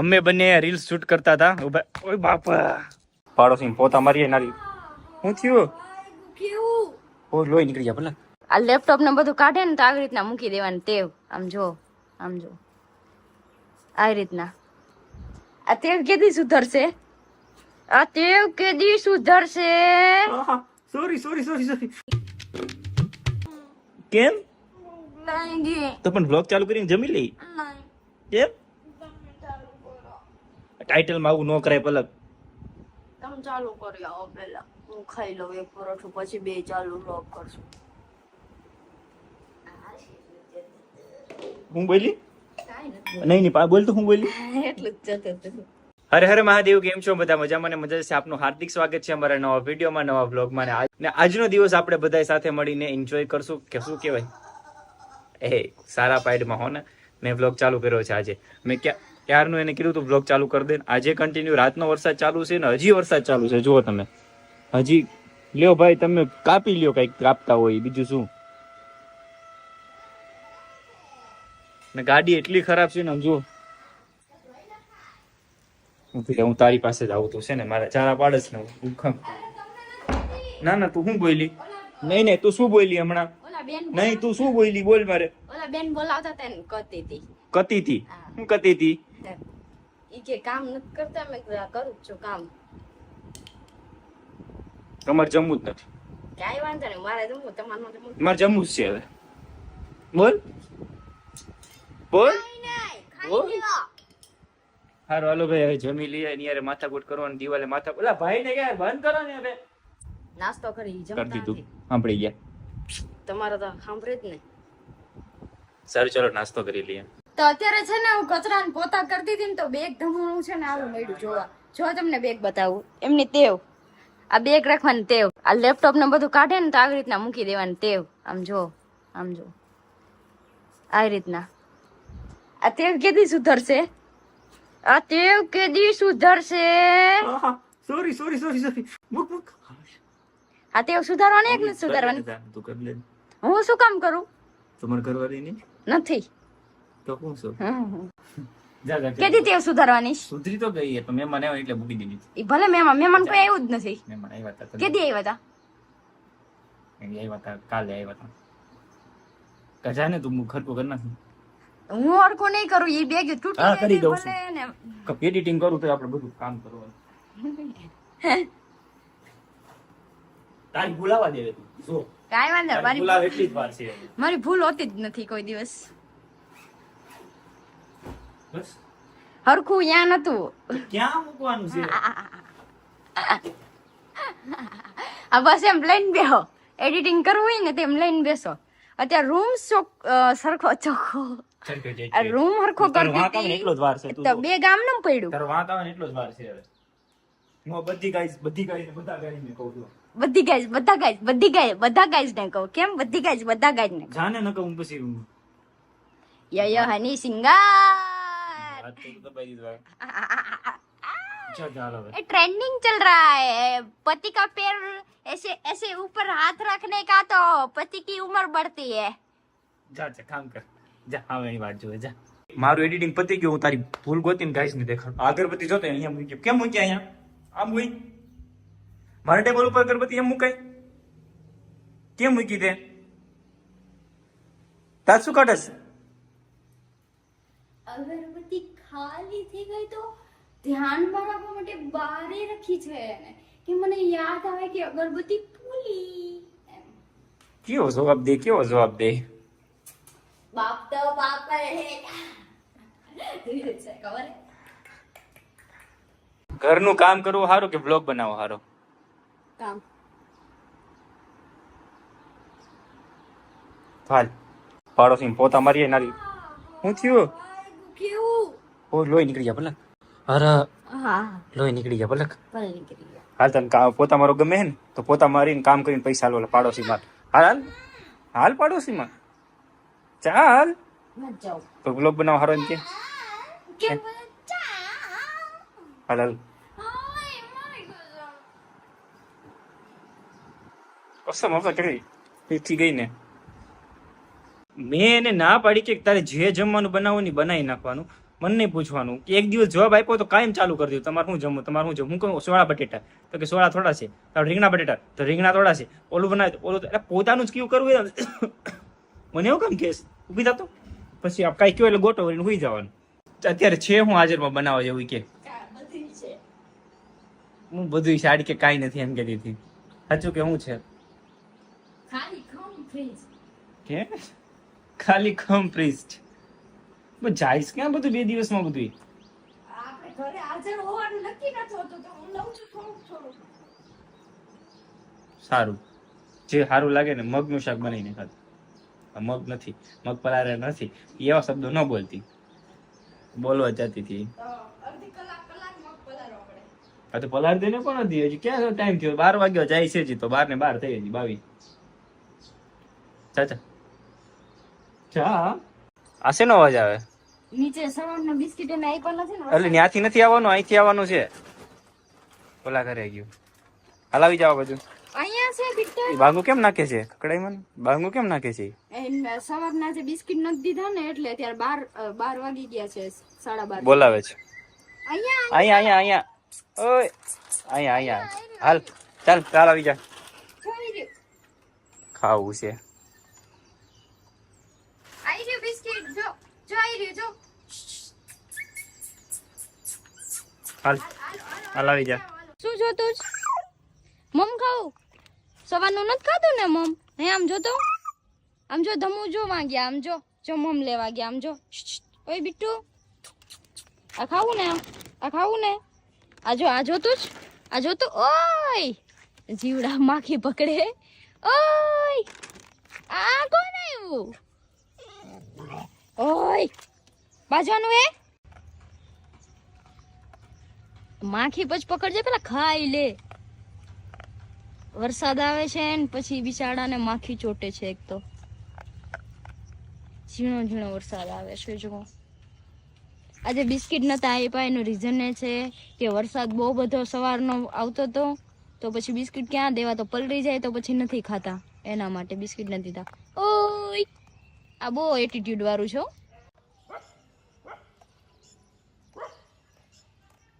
અમે બંને reels shoot કરતા હતા. ઓય બાપા. પાડોશી પોતા મારીએ નારી. હું થયું? કેવું ઓ લોહી નીકળી ગયા ભલે. આ લેપટોપ ને બધું કાઢે ને તો આવી રીતના મૂકી દેવાની ટેવ. આમ જો આમ જો. આવી રીતના. આ ટેવ કેદી સુધરશે? આ ટેવ કેદી સુધરશે? સોરી સોરી સોરી સોરી કેમ? તો પણ બ્લોગ ચાલુ કરીને જમી લઈ કેમ? ટાઇટલમાં આવું ન કરાય પલક તમે ચાલુ કરી આવો પહેલા. હું ખાઈ લઉં એક પરોઠું પછી બે ચાલુ લોક કરશું. હું બોલી? નહીં નહીં બોલ તો હું બોલી? એટલું જ જતું હરે હરે મહાદેવ કેમ છો? બધા મજામાં ને મજા છે? આપનું હાર્દિક સ્વાગત છે અમારા નવા વિડીયોમાં નવા બ્લોગમાં ને આજનો દિવસ આપણે બધા સાથે મળીને એન્જોય કરશું. કે શું કહેવાય? એ સારા પાઇડમાં હો ને. મેં બ્લોગ ચાલુ કર્યો છે આજે. મેં ક્યાં ક્યારનું એને કીધું તું બ્લોગ ચાલુ કરી દે. આજે કન્ટિન્યુ રાતનો વરસાદ ચાલુ છે ને હજી વરસાદ ચાલુ છે જુઓ તમે. હજી લ્યો ભાઈ તમે કાપી લ્યો કંઈક કાપતા હોય બીજું શું? ને ગાડી એટલી ખરાબ છે ને આમ જુઓ. હું તારી પાસે જ આવું તો છે ને મારા ચારા પાડસ ને હું ખમ. ના ના તું શું બોલી? નહીં નહીં તું શું બોલી હમણાં? નહીં તું શું બોલી? બોલ મારે. ઓલા બેન બોલાવતા કતી હતી કતી હતી શું કતી હતી કે કામ નથી કરતા મેં કરું છું કામ. તમારે જમવું જ નથી. કાંઈ વાંધો નહીં મારે જમવું તમારે જમવું. મારે જમવું જ છે હવે. બોલ. બોલ. બોલ. હારું હાલો ભાઈ હવે જમી લઈએ એની યારે માથાકૂટ કરવાની દિવાલે માથા ઓલા ભાઈ ને ક્યાં બંધ કરો ને હવે. નાસ્તો કરી કરી દીધું. સાંભળી ગયા. તમારે તો સાંભળે જ ને સારું ચલો નાસ્તો કરી લઈએ. તો અત્યારે છે ને હું કચરા પોતા કરતી હતી ને તો બેગ ધમણું છે ને આવું મળ્યું જોવા. જો તમને બેગ બતાવું. એમની ટેવ. આ બેગ રાખવાની ટેવ. આ લેપટોપ ને બધું કાઢે ને તો આવી રીતના મૂકી દેવાની ટેવ. આમ જો આમ જો. આવી રીતના. આ ટેવ કેદી સુધરશે? આ ટેવ કેદી સુધરશે? સોરી સોરી સોરી સોરી મૂક મૂક. આ ટેવ સુધારવાની એક ને સુધારવાની? હું શું કામ કરું? તમારે કરવાની નથી. તો હું. જા જા ટેવ સુધારવાની? સુધરી તો ગઈ તો મેં મને એટલે મૂકી દીધી ભલે મેં મહેમાન કોઈ આવ્યું જ નથી. મહેમાન આવ્યા હતા કેદી આવ્યા હતા? એ આવ્યા હતા કાલે આવ્યા હતા. કજા ને તું ખર્ચો કરી નાખ હું હરખું નહીં કરું ઈ બેગ તૂટી હા, કરી દઉં છું. એડિટિંગ કરું તો આપણે બધું કામ કરવાનું. તારી ભૂલાવા દેવે તું. જો. કાઈ વાંધો મારી ભૂલાવ એટલી જ વાર છે. મારી ભૂલ હોતી જ નથી કોઈ દિવસ. બસ. હરખું યા નતું. ક્યાં મૂકવાનું છે? આ બસ એમ લઈને બેહો. એડિટિંગ કરવું હોય ને તેમ લઈને બેસો. અત્યારે રૂમ સરખો ચોખ્ખો. રૂમ હરખો કરતી તો બે ગામનું પડ્યું. તારો આવે એટલો જ વાર છે હવે. હું બધી ગાઈસ બધી ગાઈસ બધા ગાઈસ ને કહું છું. બધી ગાઈસ બધા ગાઈસ બધી ગાઈસ બધા ગાઈસ ને કહું. કેમ? બધી ગાઈસ બધા ગાઈસ ને જાને ન કહું પછી યો ય હની સિંગાર ट्रेंडिंग चल रहा है पति का पैर ऐसे ऐसे ऊपर हाथ रखने का तो पति की उम्र बढ़ती है જા જા કામ કર જા હવે એની વાત જોવે જા મારું એડિટિંગ પતી ગયું હું તારી ભૂલ ગોતીને ગાઈસ ને દેખાડ અગરબત્તી જોતો અહીંયા મૂકી કેમ મૂકી અહીંયા આમ મૂકી મારા ટેબલ ઉપર અગરબત્તી એમ મુકાય કેમ મૂકી દે તાર શું કાઢસ અગરબત્તી ખાલી થઈ ગઈ તો ધ્યાનમાં રાખવા માટે બારે રાખી છે એને કે મને યાદ આવે કે અગરબત્તી ભૂલી કેવો જવાબ દે કેવો જવાબ દે? બાપ તો બાપ હે? ઘરનું કામ કરવું સારું કે બ્લોગ બનાવવો સારો? કામ. ફાલ પાડોશી પોતા મારીએ નારી હું થયું? કેવું ઓ લોહી નીકળી ગયા ભલે. અરે હા. લોહી નીકળી ગયા નીકળી ગયા. હાલ તને પોતા મારો ગમે હે ને તો પોતા મારીને કામ કરીને પૈસા લો પાડોશી માં હાલ. હાલ હાલ પાડોશી માં ચાલ તો બ્લોગ બનાવ હારો કે. હાલ હાલ. કસમ હવે કરી. પીઠી ગઈ ને. મેં એને ના પાડી કે તારે જે જમવાનું બનાવવું ને બનાવી નાખવાનું. મને નહીં પૂછવાનું. કે એક દિવસ જવાબ આપ્યો તો કાયમ ચાલુ કરી દઉં તમારે શું જમવું? તમારે શું જમવું? હું કહું સોળા બટેટા. તો કે સોળા થોડા છે. તો રીંગણા બટેટા. તો રીંગણા થોડા છે. ઓલું બનાવે ઓલું એટલે પોતાનું જ કયું કરવું મને એવું કેમ કેસ. ઊભી થતો. પછી આપ કાંઈ કયો એટલે ગોટો વળીને હોઈ જવાનું. અત્યારે છે હું હાજરમાં બનાવવા જેવું કે. હું બધું સાડી કે કાંઈ નથી એમ કહેતી હતી. સાચું કે શું છે? ખાલી ખમ ફ્રીજ કે? ખાલી ખમ પ્રિસ્ટ બસ જાઈશ ક્યાં બધું? બે દિવસમાં બધું આપણે ઘરે હાજર હોવાનું નક્કી નથી હોતું તો હું લઉં છું થોડુંક થોડુંક. સારું. જે સારું લાગે ને મગનું શાક બનાવીને ખાતું આ મગ નથી મગ પલારે નથી. એવા શબ્દો ન બોલતી. બોલવા જતી હતી. તો અડધી કલાક કલાક મગ આ તો પલાર દઈને પણ હતી હજી ક્યાં ટાઈમ થયો? બાર વાગ્યો જાય છે હજી તો. બાર ને બાર થઈ હજી બાવી ચાચા ચા આ શેનો અવાજ આવે? નીચે સવારના બિસ્કિટ એને આપ્યા નથી ને એટલે ત્યાંથી નથી આવવાનું અહીંથી આવવાનું છે. ઓલા ઘરે ગયું. હલાવી જાવ બધું. અહીંયા છે બિટ્ટા બાંગુ કેમ નાખે છે? કકડાઈમાં બાંગુ કેમ નાખે છે? સવારના જે બિસ્કિટ નથી દીધા ને એટલે અત્યારે બાર બાર વાગી ગયા છે સાડા બાર. બોલાવે છે. અહીંયા અહીંયા અહીંયા. ઓય. અહીંયા અહીંયા. હાલ ચાલ ચાલ આવી જા. ખાવું છે. આવી રહ્યું બિસ્કિટ. જો જો આવી રહ્યું જો. હાલ. હાલ આવી જા. શું જોતું મમ ખાવું સવારનું નથી ખાધું ને મમ? હે, આમ જો તો. આમ જો, ધમુ જો વાગ્યા આમ જો. જો મમ લેવા ગયા આમ જો. ઓય બિટ્ટુ આ ખાવું ને આ ખાવું ને? આ જો, આ જોતું જ? આ જોતું? ઓય! જીવડા માખી પકડે. ઓય! આ કોણ આવ્યું? ઓય! બાજવાનું એ? માખી પછી પકડજે, પેલા ખાઈ લે. વરસાદ આવે છે ને, પછી બિચારાને માખી ચોટે છે એક તો. ઝીણો ઝીણો વરસાદ આવે છે જો આજે બિસ્કિટ નતા આપ્યા, એનું રીઝન એ છે કે વરસાદ બહુ બધો સવારનો આવતો હતો, તો પછી બિસ્કિટ ક્યાં દેવા? તો પલળી જાય તો પછી નથી ખાતા. એના માટે બિસ્કિટ નથી દીધા ઓય! આ બહુ એટીટ્યુડ વાળું છે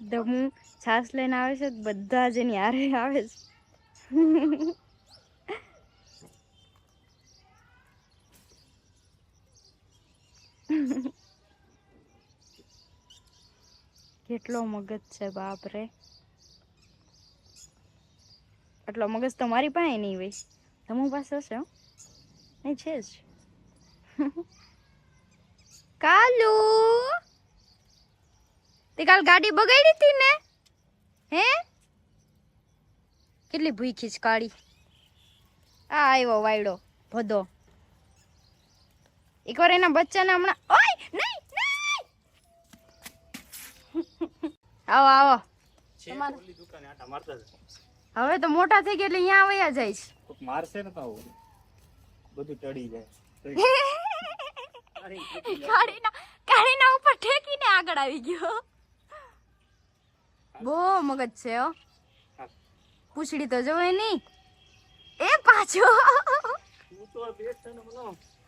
દમુ છાસ લઈને આવે છે બધા જ એની હારે આવે છે. કેટલો મગજ છે, બાપ રે. આટલો મગજ તો મારી પાસે નહીં હોય. તમુ પાસે હશે? નહીં છે જ. કાલુ! તે કાલ ગાડી બગાડી હતી ને? હે? કેટલી ભૂખી છે કાળી આ આવ્યો વાયડો ભદો. એકવાર એના બચ્ચાને હમણાં ઓય નહીં નહીં! આવો આવો. હવે તો મોટા થઈ ગયા એટલે અહીંયા આવ્યા જાય છે. મારશે ને તો બધું ટળી જાય. કાળીના કાળીના ઉપર ઠેકીને આગળ આવી ગયો. બહુ મગજ છે હો. પૂછડી તો જોવે નહીં એ પાછો.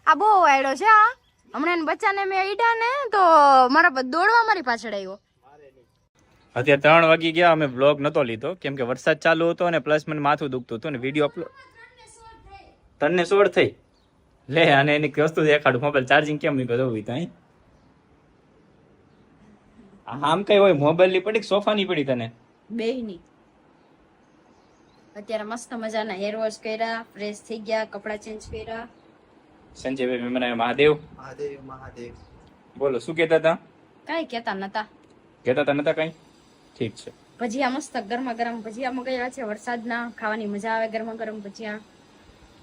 આ બહુ વાયડો છે આ હમણાં એને બચ્ચાને મેં ઈડા ને તો મારા પર દોડવા મારી પાછળ આવ્યો. અત્યારે ત્રણ વાગી ગયા અમે બ્લોગ નતો લીધો. કેમ કે વરસાદ ચાલુ હતો અને પ્લસ મને માથું દુખતું હતું ને વીડિયો અપલોડ તને સોળ થઈ. લે અને એની વસ્તુ દેખાડું. મોબાઈલ ચાર્જિંગ કેમ નીકળ્યો તો ત્યાં આમ કઈ હોય મોબાઈલની પડી સોફા ની પડી તને? બે ની અત્યારે મસ્ત મજાના હેર વોશ કર્યા ફ્રેશ થઈ ગયા કપડા ચેન્જ કર્યા. સંજયભાઈ મેમન મહાદેવ? મહાદેવ મહાદેવ. બોલો શું કહેતા હતા? કઈ કહેતા નતા. કહેતા હતા નતા કઈ? ઠીક છે. ભજીયા મસ્ત ગરમા ગરમ ભજીયા મગાવ્યા છે વરસાદના ખાવાની મજા આવે ગરમા ગરમ ભજીયા.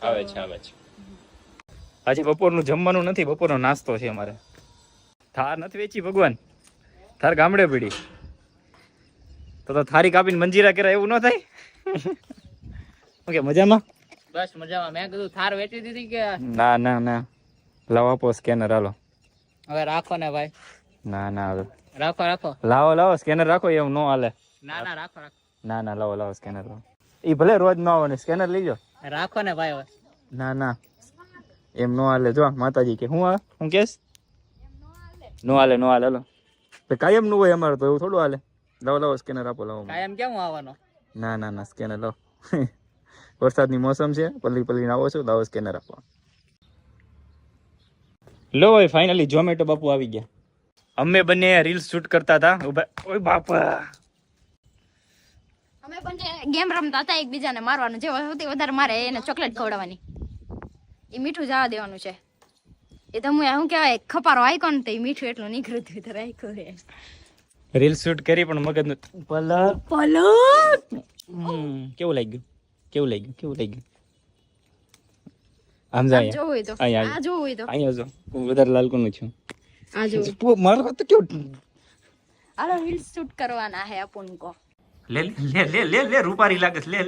આવે છે આવે છે. આજે બપોરનું જમવાનું નથી બપોરનો નાસ્તો છે અમારે. થાર નથી વેચી ભગવાન? થાર ગામડે પડી. તો તો થારી કાપીને મંજીરા કર્યા એવું ન થાય? ઓકે મજામાં? બસ મજામાં. મેં કીધું થાર વેચી દીધી કે ના ના ના. લાવો આપો સ્કેનર હાલો. હવે રાખો ને ભાઈ. ના ના હવે રાખો રાખો. લાવો લાવો સ્કેનર રાખો એવું ન હાલે. ના ના રાખો રાખો. ના ના લાવો લાવો સ્કેનર એ ભલે રોજ ન આવે ને સ્કેનર લઈજો રાખો ને ભાઈ હવે. ના ના. એમ નો હાલે. જો માતાજી કે હું આ? હું કેસ? નો હાલે. નો હાલે હાલો તો કાયમનું હોય અમારે તો એવું થોડું હાલે. લાવો લાવો સ્કેનર આપો લાવો કાયમ કેમ આવવાનો? ના ના ના સ્કેનર લાવો. વરસાદની મોસમ છે પલ્લી પલ્લી આવો છો લાવો સ્કેનર આપો. લો ભાઈ ફાઇનલી ઝોમેટો બાપુ આવી ગયા. અમે બંને રીલ્સ શૂટ કરતા હતા. ઓય બાપા. અમે બંને ગેમ રમતા હતા એકબીજાને મારવાનું. જે સૌથી વધારે મારે એને ચોકલેટ ખવડાવવાની. એ મીઠું જવા દેવાનું છે. એ તો હું શું કહેવાય ખપારો આઈકોન તો એ મીઠું એટલું નીકળ્યું હતું તો રાખ્યું છે. રીલ શૂટ કરી પણ મગજ પલક પલક કેવું લાગ્યું? કેવું લાગ્યું? કેવું લાગ્યું? આમ આ જાય જોવું હોય તો. આ જોવું હોય તો. અહીંયા જો હું વધારે લાલકોનું છું. આ જો તું મારો તો કેવું હાલો રીલ શૂટ કરવાના હે અપુન કો લે લે લે લે લે રૂપારી લાગે લે.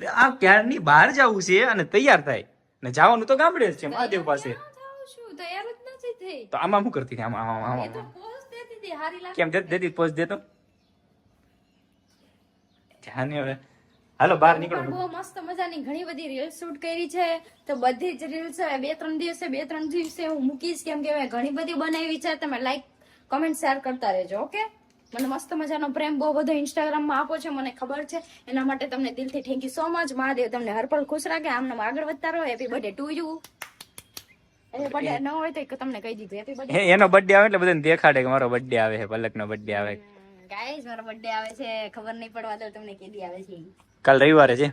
લે આ ક્યારની બહાર જવું છે અને તૈયાર થાય. ને જવાનું તો ગામડે જ છે મહાદેવ પાસે. તૈયાર જ નથી થઈ. તો આમાં શું કરતી હતી? આમાં આમાં આમાં, એ તો પોઝ દેતી હતી હારી લાગે કેમ દેતી પોઝ દેતો? જાને હવે. હાલો બહાર નીકળો. બહુ મસ્ત મજાની ઘણી બધી રીલ શૂટ કરી છે. તો બધી જ રીલ્સ બે ત્રણ દિવસે બે ત્રણ દિવસે હું મૂકીશ. કેમ કે મેં ઘણી બધી બનાવી છે. તમે લાઈક કમેન્ટ શેર કરતા રહેજો ઓકે? મને મસ્ત મજાનો પ્રેમ બહુ બધો ઇન્સ્ટાગ્રામમાં આપો છો. મને ખબર છે. એના માટે તમને દિલથી thank you so much Mahadev તમને હરપળ ખુશ રાખે. આમને આગળ વધતા રહો. હેપી બર્થડે ટુ યુ એનો બર્થડે આવે એટલે બધાને દેખાડે કે મારો બર્થડે આવે છે પલકનો બર્થડે આવે. ગાઈસ મારો બર્થડે આવે છે. ખબર નહીં પડવા દો તમને કેદી આવે છે કાલ રવિવારે છે?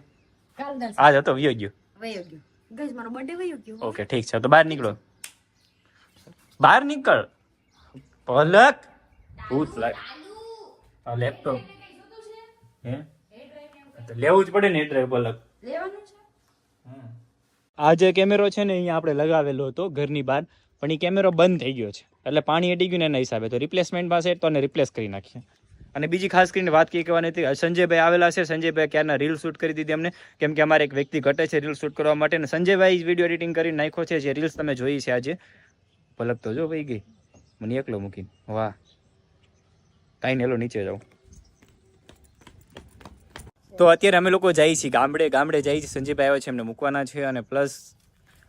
કાલ આજ હતો વયો ગયો. વયો ગયો. ગાઈસ મારો બર્થડે વયો ગયો. ઓકે ઠીક છે. તો બહાર નીકળો. બહાર નીકળ. પલક. ભૂત લાગ આ લેપટોપ હે? તો લેવું જ પડે ને એટલે પલક. લેવાનું છે? આ જે કેમેરો છે ને અહીંયા આપણે લગાવેલો હતો ઘરની બહાર, પણ એ કેમેરો બંધ થઈ ગયો છે. એટલે પાણી અડી ગયું ને એના હિસાબે. તો રિપ્લેસમેન્ટ પાસે તો એને રિપ્લેસ કરી નાખીએ. અને બીજી ખાસ કરીને વાત કઈ કહેવાની હતી સંજયભાઈ આવેલા છે. સંજયભાઈ ક્યારના રીલ શૂટ કરી દીધી અમને કેમ કે અમારે એક વ્યક્તિ ઘટે છે રીલ શૂટ કરવા માટે અને સંજયભાઈ વીડિયો એડિટિંગ કરી નાખ્યો છે, જે રીલ્સ તમે જોઈ છે આજે. પલક તો જો ભાઈ ગઈ. મને એકલો મૂકીને. વાહ. કાંઈ નેલો નીચે જાઉં તો અત્યારે અમે લોકો જઈએ છીએ ગામડે ગામડે જઈએ છીએ સંજયભાઈ આવ્યા છે એમને મૂકવાના છે અને પ્લસ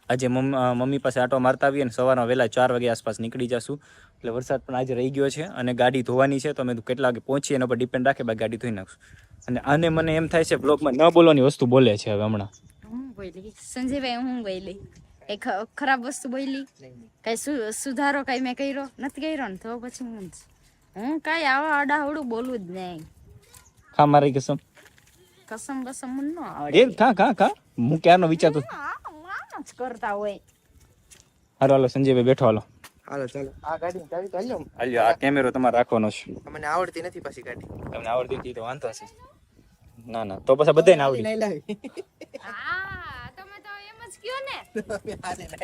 આજે મમ મમ્મી પાસે આટો મારતા આવીએ અને સવારમાં વહેલા ચાર વાગે આસપાસ નીકળી જશું. એટલે વરસાદ પણ આજે રહી ગયો છે અને ગાડી ધોવાની છે. તો અમે કેટલા વાગે પહોંચીએ એના પર ડિપેન્ડ રાખે બાકી ગાડી ધોઈ નાખશું. અને આને મને એમ થાય છે બ્લોગમાં ન બોલવાની વસ્તુ બોલે છે હવે હમણાં. હું સંજયભાઈ હું બોલી એક ખરાબ વસ્તુ બોલી કઈ સુધારો કઈ મેં કર્યો? નથી કર્યો ને તો પછી હું. હું કઈ આવા આડાહવડું બોલું જ નહીં. ખા મારી કસમ. કસમ બસમ મને ન આવડે. એ ખા ખા ખા હું ક્યારનો વિચારતો આમ જ કરતા હોય. હાલો હાલો સંજયભાઈ બેઠો હાલો. હાલો ચાલો. આ ગાડી ચાવી તો હાલ્યો હાલ્યો આ કેમેરો તમારે રાખવાનો છે. મને આવડતી નથી પાછી ગાડી. તમને આવડતી હતી તો વાંધો છે ના ના તો પછી બધાને આવડી. લઈ લાવી. હા તમે તો એમ જ કયો ને.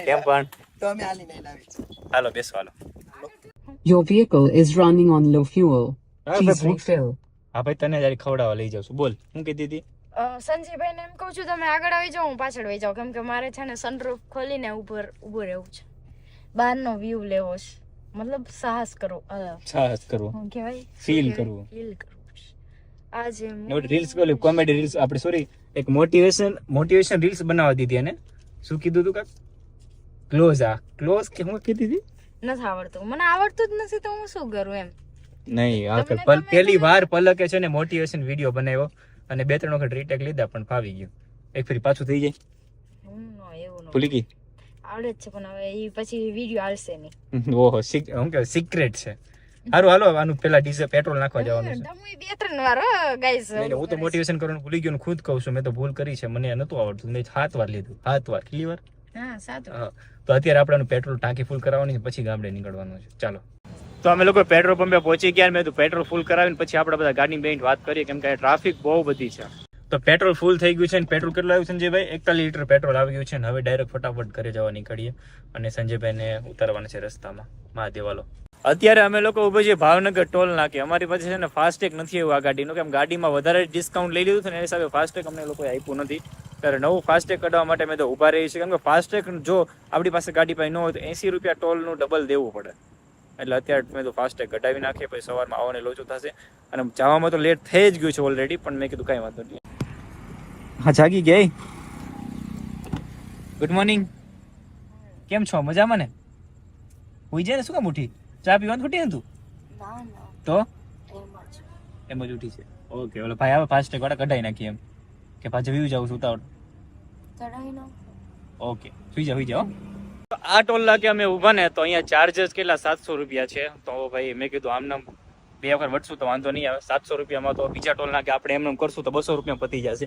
કેમ પણ? તો અમે હાલી લઈ લાવી. હાલો બેસો હાલો. Your vehicle is running on low fuel. Please refill. હા ભાઈ તને જયારે ખવડાવવા લઈ જાઉં છું. બોલ હું કીધી હતી? સંજયભાઈ ને એમ કહું છું તમે આગળ આવી જાઓ હું પાછળ વહી જાઉં. કેમ કે મારે છે ને સનરૂફ ખોલીને ઉપર ઊભું રહેવું છે. બહારનો વ્યૂ લેવો છે. મતલબ સાહસ કરો સાહસ કરો કહેવાય? Feel કરવું. ફીલ કરવું. આજે રીલ્સ બોલી કોમેડી રીલ્સ આપણે સોરી એક મોટિવેશન મોટિવેશન રીલ્સ બનાવવા દીધી એને. શું કીધું તું કાક? ક્લોઝ આ. ક્લોઝ કે હું કીધી હતી? નથી આવડતું. મને આવડતું જ નથી તો હું શું કરું એમ? નહીં આ પલ પહેલી વાર પલકે છે ને મોટિવેશન વીડિયો બનાવ્યો અને બે ત્રણ વખત રીટેક લીધા પણ ફાવી ગયું. એક ફરી પાછું થઈ જાય. ભૂલી ગઈ. આવડે છે પણ હવે એ પછી વીડિયો આવશે નહીં. ઓહો સિક હું કે સિક્રેટ છે. હારું હાલો આનું પેલા ડીઝલ પેટ્રોલ નાખવા જવાનું છે. બે ત્રણ વાર ગાઈસ હું તો મોટિવેશન કરવાનું ભૂલી ગયો ખુદ કહું છું મેં તો ભૂલ કરી છે મને નતું આવડતું મેં સાત વાર લીધું સાત વાર કેટલી વાર? હા સાત વાર. તો અત્યારે આપણે પેટ્રોલ ટાંકી ફૂલ કરાવવાની છે પછી ગામડે નીકળવાનું છે. ચાલો. તો અમે લોકો પેટ્રોલ પંપે પહોંચી ગયા મેં તો પેટ્રોલ ફૂલ કરાવીને પછી આપણે બધા ગાડી બેઠ વાત કરીએ. કેમ કે ટ્રાફિક બહુ બધી છે. તો પેટ્રોલ ફૂલ થઈ ગયું છે ને પેટ્રોલ કેટલું આવ્યું છે સંજયભાઈ? એકતાલીસ લીટર પેટ્રોલ આવી ગયું છે ને હવે ડાયરેક્ટ ફટાફટ ઘરે જવા નીકળીએ અને સંજયભાઈને ઉતારવાના છે રસ્તામાં. મહાદેવાલો અત્યારે અમે લોકો ઊભા છે ભાવનગર ટોલ નાકે. અમારી પાસે છે ને ફાસ્ટેગ નથી આવ્યું આ ગાડીનું. કેમ ગાડીમાં વધારે ડિસ્કાઉન્ટ લઈ લીધું છે ને એ હિસાબે ફાસ્ટેગ અમને લોકોએ આપ્યું નથી. ત્યારે નવું ફાસ્ટેગ કઢાવવા માટે મેં તો ઊભા રહી છે કેમ કે ફાસ્ટેગ જો આપણી પાસે ગાડી પાસે ન હોય તો એસી રૂપિયા ટોલનું ડબલ દેવું પડે. એટલે અત્યારે મેં તો ફાસ્ટેગ કઢાવી નાખીએ પછી સવારમાં આવવાને લોચો થશે. અને જવામાં તો લેટ થઈ જ ગયું છે ઓલરેડી પણ મેં કીધું કાંઈ વાંધો નહીં. હા જાગી ગઈ? ગુડ મોર્નિંગ કેમ છો? મજામાં ને? હોઈ જાય ને શું કામ ઉઠી? ચા પીવાનું ખૂટી તું? ના ના. તો? એમ જ. ઉઠી છે. ઓકે ઓલો ભાઈ આવે ફાસ્ટ વાળા કઢાઈ નાખીએ એમ. કે ભાઈ જવી જાઉં છું ઉતાવળ. ઓકે સુઈ જાઓ સુઈ જાઓ આ ટોલ નાકે અમે ઊભા ને તો અહીંયા ચાર્જર્સ કેટલા? સાતસો રૂપિયા છે. તો ભાઈ મેં કીધું આમને આમ બે વખત વધશું તો વાંધો નહીં આવે. સાતસો રૂપિયામાં તો બીજા ટોલ નાકે આપણે એમને એમ કરશું તો બસો રૂપિયા પતી જશે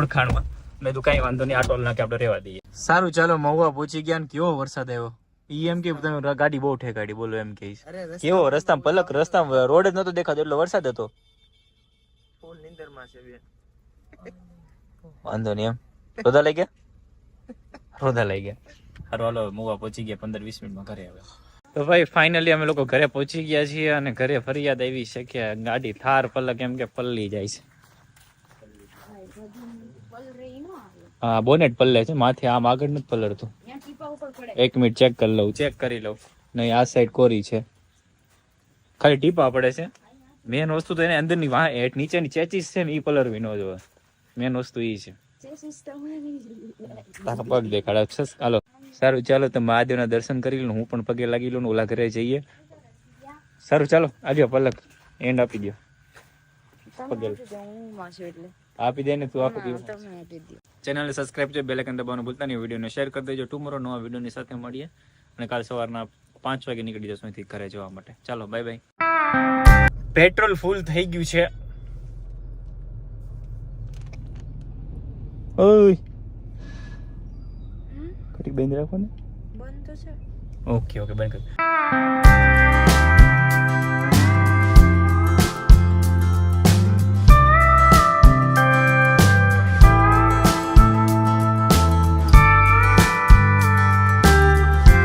ઓળખાણમાં. મેં તો કાંઈ વાંધો નહીં આ ટોલ નાકે આપણે રહેવા દઈએ. સારું ચાલો મહુવા પહોંચી ગયા ને કેવો વરસાદ આવ્યો? ઈ એમ કે તમે ગાડી બહુ ઠેકાડી બોલો એમ કે કેવો રસ્તા? પલક રસ્તા રોડ જ નતો દેખાતો એટલો વરસાદ હતો? વાંધો નહીં એમ. રોધા લઈ ગયા? રોધા લઈ ગયા. હારું, હાલો, મુવા પહોંચી ગયા, પંદર, વીસ મિનિટમાં ઘરે આવે તો ભાઈ ફાઇનલી અમે લોકો ઘરે પહોંચી ગયા છીએ અને ઘરે ફરિયાદ આવી છે ગાડી થાર પલક એમ કે પલ્લી જાય છે. હા, બોનેટ પલ્લે છે, માથે આમ આગળ નથી પલળતું. એક મિનિટ ચેક કરી લઉં ચેક કરી લઉં. નહીં, આ સાઈડ કોરી છે. ખાલી ટીપા પડે છે. મેન વસ્તુ તો એને અંદરની હેઠ નીચેની ચેચીસ છે ને એ પલરવી ન જોવે. મેન વસ્તુ એ છે. પગ દેખાડે. છે હાલો. સારું ચાલો તમે મહાદેવના દર્શન કરી લો. હું પણ પગે લાગી લઉં ઓલા ઘરે જઈએ. સારું ચાલો આજો પલક. એન્ડ આપી દો પગે હું માસું એટલે. આપી દે ને તું આપી દે તમે આપી દો ચેનલને સબસ્ક્રાઇબ છે બેલ આઇકન દબાવવાનું ભૂલતા નહીં. વિડીયોને શેર કરી દેજો. ટુમોરો નવા વિડીયોની સાથે મળીએ. અને કાલ સવારના પાંચ વાગે નીકળી જશું અહીંથી ઘરે જવા માટે. ચાલો બાય બાય પેટ્રોલ ફૂલ થઈ ગયું છે. ઓય કરી બંધ રાખો ને બંધ તો છે ઓકે ઓકે બંધ કર